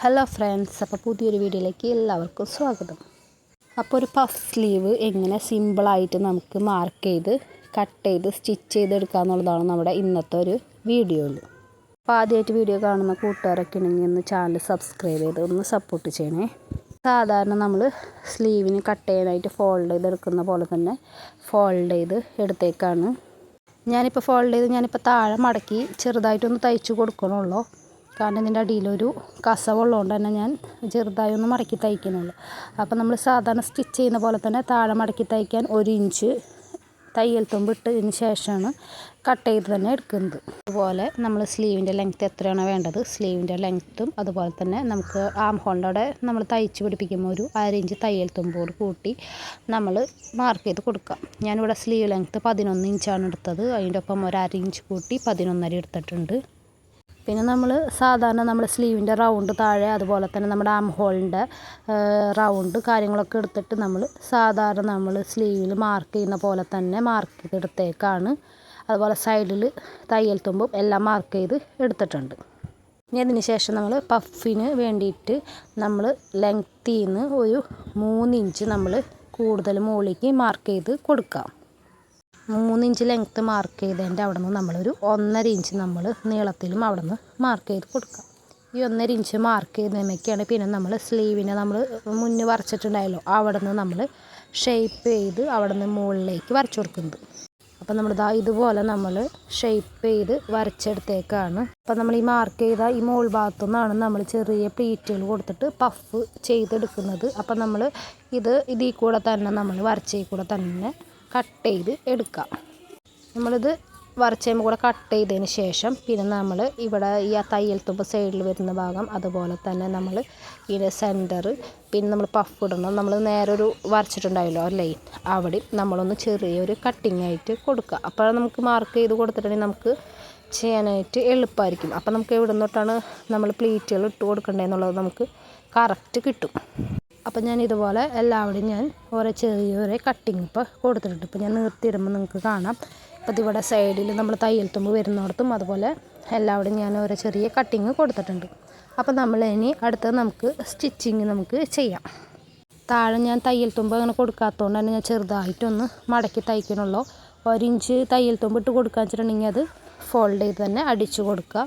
Hello friends അപ്പോൾ പുതിയൊരു വീഡിയോയിലേക്ക് എല്ലാവർക്കും സ്വാഗതം. അപ്പോൾ ഒരു പഫ് സ്ലീവ് എങ്ങനെ സിമ്പിളായിട്ട് നമുക്ക് മാർക്ക് ചെയ്ത് കട്ട് ചെയ്ത് സ്റ്റിച്ച് ചെയ്തെടുക്കുക എന്നുള്ളതാണ് നമ്മുടെ ഇന്നത്തെ ഒരു വീഡിയോയിൽ അപ്പോൾ ആദ്യമായിട്ട് വീഡിയോ കാണുന്ന കൂട്ടുകാരൊക്കെ ഉണ്ടെങ്കിൽ ഒന്ന് ചാനൽ സബ്സ്ക്രൈബ് ചെയ്ത് ഒന്ന് സപ്പോർട്ട് ചെയ്യണേ. സാധാരണ നമ്മൾ സ്ലീവിന് കട്ട് ചെയ്യാനായിട്ട് ഫോൾഡ് ചെയ്തെടുക്കുന്ന പോലെ തന്നെ ഫോൾഡ് ചെയ്ത് എടുത്തേക്കാണ്. ഞാനിപ്പോൾ ഫോൾഡ് ചെയ്ത് ഞാനിപ്പോൾ താഴെ മടക്കി ചെറുതായിട്ടൊന്ന് തയ്ച്ചു കൊടുക്കണുള്ളൂ. കാരണം ഇതിന്റെ അടിയിലൊരു കസവുള്ളതുകൊണ്ട് തന്നെ ഞാൻ ചെറുതായി ഒന്ന് മടക്കി തയ്ക്കുന്നുള്ളൂ അപ്പോൾ നമ്മൾ സാധാരണ സ്റ്റിച്ച് ചെയ്യുന്ന പോലെ തന്നെ താഴെ മടക്കി തയ്ക്കാൻ ഒരു ഇഞ്ച് തയ്യൽ തുമ്പ് ഇട്ടതിന് ശേഷമാണ് കട്ട് ചെയ്ത് തന്നെ എടുക്കുന്നത്. അതുപോലെ നമ്മൾ സ്ലീവിന്റെ ലെങ്ത്ത് എത്രയാണ് വേണ്ടത് സ്ലീവിന്റെ ലെങ്ത്തും അതുപോലെ തന്നെ നമുക്ക് ആം ഹോളിന്റെ നമ്മൾ തയ്ച്ച് പിടിപ്പിക്കുമ്പോൾ ഒരു അരയിഞ്ച് തയ്യൽ തുമ്പോട് കൂട്ടി നമ്മൾ മാർക്ക് ചെയ്ത് കൊടുക്കാം. ഞാനിവിടെ സ്ലീവ് ലെങ്ത്ത് പതിനൊന്ന് ഇഞ്ചാണ് എടുത്തത്. അതിന്റെ ഒപ്പം ഒരു അര ഇഞ്ച് കൂട്ടി പതിനൊന്നര എടുത്തിട്ടുണ്ട്. പിന്നെ നമ്മൾ സാധാരണ നമ്മൾ സ്ലീവിന്റെ റൗണ്ട് താഴെ അതുപോലെ തന്നെ നമ്മുടെ ആം ഹോളിന്റെ റൗണ്ട് കാര്യങ്ങളൊക്കെ എടുത്തിട്ട് നമ്മൾ സാധാരണ നമ്മൾ സ്ലീവിൽ മാർക്ക് ചെയ്യുന്ന പോലെ തന്നെ മാർക്ക് ചെയ്തെടുത്തേക്കാണ് അതുപോലെ സൈഡിൽ തയ്യൽ തുമ്പും എല്ലാം മാർക്ക് ചെയ്ത് എടുത്തിട്ടുണ്ട്. ഇനി അതിന് ശേഷം നമ്മൾ പഫിന് വേണ്ടിയിട്ട് നമ്മൾ ലെങ്ത്തിൽ ഒരു മൂന്നിഞ്ച് നമ്മൾ കൂടുതൽ മുകളിലേക്ക് മാർക്ക് ചെയ്ത് കൊടുക്കാം. മൂന്ന് ഇഞ്ച് ലെങ്ത്ത് മാർക്ക് ചെയ്തതിന്റെ അവിടെ നിന്ന് നമ്മളൊരു ഒന്നര ഇഞ്ച് നമ്മൾ നീളത്തിലും അവിടെ നിന്ന് മാർക്ക് ചെയ്ത് കൊടുക്കാം. ഈ ഒന്നര ഇഞ്ച് മാർക്ക് ചെയ്യുന്നതിനൊക്കെയാണ് പിന്നെ നമ്മൾ സ്ലീവിനെ നമ്മൾ മുന്ന് വരച്ചിട്ടുണ്ടായല്ലോ അവിടെ നിന്ന് നമ്മൾ ഷേപ്പ് ചെയ്ത് അവിടെ നിന്ന് മുകളിലേക്ക് വരച്ചു കൊടുക്കുന്നത്. അപ്പം ഇതാ ഇതുപോലെ നമ്മൾ ഷേപ്പ് ചെയ്ത് വരച്ചെടുത്തേക്കാണ്. അപ്പം നമ്മൾ ഈ മാർക്ക് ചെയ്ത ഈ മോൾ ഭാഗത്തു നിന്നാണ് നമ്മൾ ചെറിയ പ്ലീറ്റുകൾ കൊടുത്തിട്ട് പഫ് ചെയ്തെടുക്കുന്നത്. അപ്പം നമ്മൾ ഇത് ഇതിൽ കൂടെ തന്നെ നമ്മൾ വരച്ചതിൽ കൂടെ തന്നെ കട്ട് ചെയ്ത് എടുക്കാം നമ്മളിത് വരച്ചതിന് കൂടെ കട്ട് ചെയ്തതിന് ശേഷം പിന്നെ നമ്മൾ ഇവിടെ ഈ ആ തയ്യൽ തുമ്പ് സൈഡിൽ വരുന്ന ഭാഗം അതുപോലെ തന്നെ നമ്മൾ ഇതിന്റെ സെന്റർ പിന്നെ നമ്മൾ പഫ് ഇടണം. നമ്മൾ നേരെ ഒരു വരച്ചിട്ടുണ്ടായല്ലോ അല്ലേ അവിടെ നമ്മളൊന്ന് ചെറിയൊരു കട്ടിങ് ആയിട്ട് കൊടുക്കുക. അപ്പോൾ നമുക്ക് മാർക്ക് ചെയ്ത് കൊടുത്തിട്ടുണ്ടെങ്കിൽ നമുക്ക് ചെയ്യാനായിട്ട് എളുപ്പമായിരിക്കും. അപ്പോൾ നമുക്ക് എവിടെ നിന്നോട്ടാണ് നമ്മൾ പ്ലേറ്റുകൾ ഇട്ട് കൊടുക്കേണ്ടതെന്നുള്ളത് നമുക്ക് കറക്റ്റ് കിട്ടും. അപ്പം ഞാൻ ഇതുപോലെ എല്ലാവിടെയും ഞാൻ ഓരോ ചെറിയൊരു കട്ടിങ് ഇപ്പോൾ കൊടുത്തിട്ടുണ്ട്. ഇപ്പോൾ ഞാൻ നിർത്തിയിടുമ്പോൾ നിങ്ങൾക്ക് കാണാം. ഇപ്പോൾ ഇതിവിടെ സൈഡിൽ നമ്മൾ തയ്യൽ തുമ്പ് വരുന്നിടത്തും അതുപോലെ എല്ലാവിടെയും ഞാൻ ഓരോ ചെറിയ കട്ടിങ് കൊടുത്തിട്ടുണ്ട്. അപ്പോൾ നമ്മൾ ഇനി അടുത്ത് നമുക്ക് സ്റ്റിച്ചിങ് നമുക്ക് ചെയ്യാം. താഴെ ഞാൻ തയ്യൽ തുമ്പ് അങ്ങനെ കൊടുക്കാത്തതുകൊണ്ട് തന്നെ ഞാൻ ചെറുതായിട്ടൊന്ന് മടക്കി തയ്ക്കണുള്ളൂ. ഒരിഞ്ച് തയ്യൽ തുമ്പ് ഇട്ട് കൊടുക്കുക വെച്ചിട്ടുണ്ടെങ്കിൽ അത് ഫോൾഡ് ചെയ്ത് തന്നെ അടിച്ചു കൊടുക്കുക.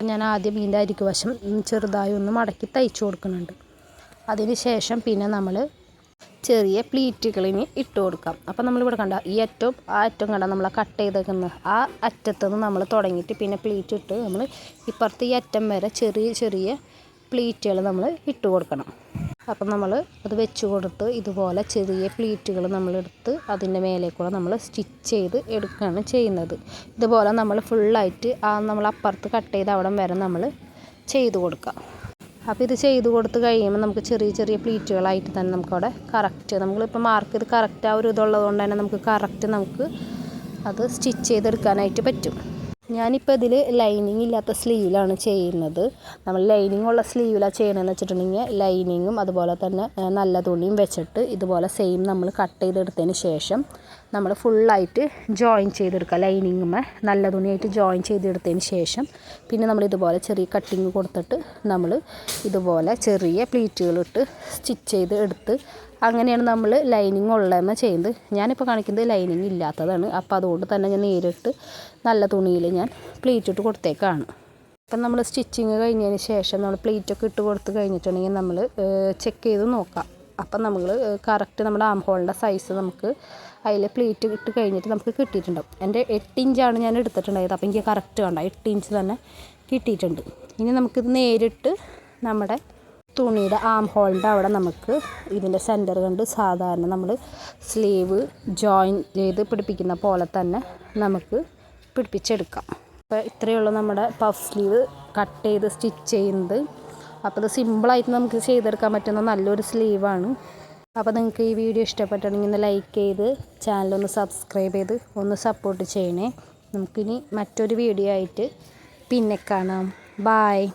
ഞാൻ ആദ്യം ഇതിന്റെ അരിക്ക് വശം ചെറുതായി ഒന്ന് മടക്കി തയ്ച്ചു കൊടുക്കുന്നുണ്ട്. അതിന് ശേഷം പിന്നെ നമ്മൾ ചെറിയ പ്ലീറ്റുകളിന് ഇട്ട് കൊടുക്കാം. അപ്പം നമ്മളിവിടെ കണ്ട ഈ അറ്റവും ആ അറ്റവും കണ്ട നമ്മൾ കട്ട് ചെയ്തേക്കുന്ന ആ അറ്റത്തുനിന്ന് നമ്മൾ തുടങ്ങിയിട്ട് പിന്നെ പ്ലീറ്റ് ഇട്ട് നമ്മൾ ഇപ്പുറത്ത് ഈ അറ്റം വരെ ചെറിയ ചെറിയ പ്ലീറ്റുകൾ നമ്മൾ ഇട്ട് കൊടുക്കണം. അപ്പം നമ്മൾ അത് വെച്ച് കൊടുത്ത് ഇതുപോലെ ചെറിയ പ്ലീറ്റുകൾ നമ്മളെടുത്ത് അതിന്റെ മേലെ കൂടെ നമ്മൾ സ്റ്റിച്ച് ചെയ്ത് എടുക്കുകയാണ് ചെയ്യുന്നത്. ഇതുപോലെ നമ്മൾ ഫുള്ളായിട്ട് ആ നമ്മൾ അപ്പുറത്ത് കട്ട് ചെയ്ത് അവിടം വരെ നമ്മൾ ചെയ്ത് കൊടുക്കാം. അപ്പോൾ ഇത് ചെയ്ത് കൊടുത്ത് കഴിയുമ്പോൾ നമുക്ക് ചെറിയ ചെറിയ പ്ലീറ്റുകളായിട്ട് തന്നെ നമുക്കവിടെ കറക്റ്റ് നമ്മളിപ്പോൾ മാർക്ക് ചെയ്ത് കറക്റ്റ് ആ ഒരു ഇതുള്ളത് കൊണ്ട് തന്നെ നമുക്ക് കറക്റ്റ് നമുക്ക് അത് സ്റ്റിച്ച് ചെയ്തെടുക്കാനായിട്ട് പറ്റും. ഞാനിപ്പോൾ ഇതിൽ ലൈനിങ് ഇല്ലാത്ത സ്ലീവിലാണ് ചെയ്യുന്നത്. നമ്മൾ ലൈനിങ് ഉള്ള സ്ലീവിലാണ് ചെയ്യണമെന്ന് വെച്ചിട്ടുണ്ടെങ്കിൽ ലൈനിങ്ങും അതുപോലെ തന്നെ നല്ല തുണിയും വെച്ചിട്ട് ഇതുപോലെ സെയിം നമ്മൾ കട്ട് ചെയ്തെടുത്തതിന് ശേഷം നമ്മൾ ഫുള്ളായിട്ട് ജോയിൻ ചെയ്തെടുക്കുക. ലൈനിങ്ങുമേ നല്ല തുണിയായിട്ട് ജോയിൻ ചെയ്തെടുത്തതിന് ശേഷം പിന്നെ നമ്മൾ ഇതുപോലെ ചെറിയ കട്ടിങ് കൊടുത്തിട്ട് നമ്മൾ ഇതുപോലെ ചെറിയ പ്ലീറ്റുകളിട്ട് സ്റ്റിച്ച് ചെയ്ത് എടുത്ത് അങ്ങനെയാണ് നമ്മൾ ലൈനിങ് ഉള്ളതെന്ന് ചെയ്യുന്നത്. ഞാനിപ്പോൾ കാണിക്കുന്നത് ലൈനിങ് ഇല്ലാത്തതാണ്. അപ്പോൾ അതുകൊണ്ട് തന്നെ ഞാൻ നേരിട്ട് നല്ല തുണിയിൽ ഞാൻ പ്ലീറ്റ് ഇട്ട് കൊടുത്തേക്കാണ്. അപ്പം നമ്മൾ സ്റ്റിച്ചിങ് കഴിഞ്ഞതിന് ശേഷം നമ്മൾ പ്ലീറ്റൊക്കെ ഇട്ട് കൊടുത്ത് കഴിഞ്ഞിട്ടുണ്ടെങ്കിൽ നമ്മൾ ചെക്ക് ചെയ്ത് നോക്കാം. അപ്പം നമ്മൾ കറക്റ്റ് നമ്മുടെ ആം ഹോളിന്റെ സൈസ് നമുക്ക് അതിൽ പ്ലീറ്റ് ഇട്ട് കഴിഞ്ഞിട്ട് നമുക്ക് കിട്ടിയിട്ടുണ്ടാവും. എന്റെ എട്ട് ഇഞ്ചാണ് ഞാൻ എടുത്തിട്ടുണ്ടായത്. അപ്പം എനിക്ക് കറക്റ്റ് വേണ്ട എട്ട് ഇഞ്ച് തന്നെ കിട്ടിയിട്ടുണ്ട്. ഇനി നമുക്കിത് നേരിട്ട് നമ്മുടെ തുണിയുടെ ആം ഹോളിന്റെ അവിടെ നമുക്ക് ഇതിന്റെ സെന്റർ കണ്ട് സാധാരണ നമ്മൾ സ്ലീവ് ജോയിൻ ചെയ്ത് പിടിപ്പിക്കുന്ന പോലെ തന്നെ നമുക്ക് പിടിപ്പിച്ചെടുക്കാം. അപ്പോൾ ഇത്രയുള്ള നമ്മുടെ പഫ് സ്ലീവ് കട്ട് ചെയ്ത് സ്റ്റിച്ച് ചെയ്യുന്നത്. അപ്പോൾ ഇത് സിമ്പിളായിട്ട് നമുക്ക് ചെയ്തെടുക്കാൻ പറ്റുന്ന നല്ലൊരു സ്ലീവാണ് അപ്പോൾ നിങ്ങൾക്ക് ഈ വീഡിയോ ഇഷ്ടപ്പെട്ടുണ്ടെങ്കിൽ ഒന്ന് ലൈക്ക് ചെയ്ത് ചാനലൊന്ന് സബ്സ്ക്രൈബ് ചെയ്ത് ഒന്ന് സപ്പോർട്ട് ചെയ്യണേ. നമുക്കിനി മറ്റൊരു വീഡിയോ ആയിട്ട് പിന്നെ കാണാം. ബായ്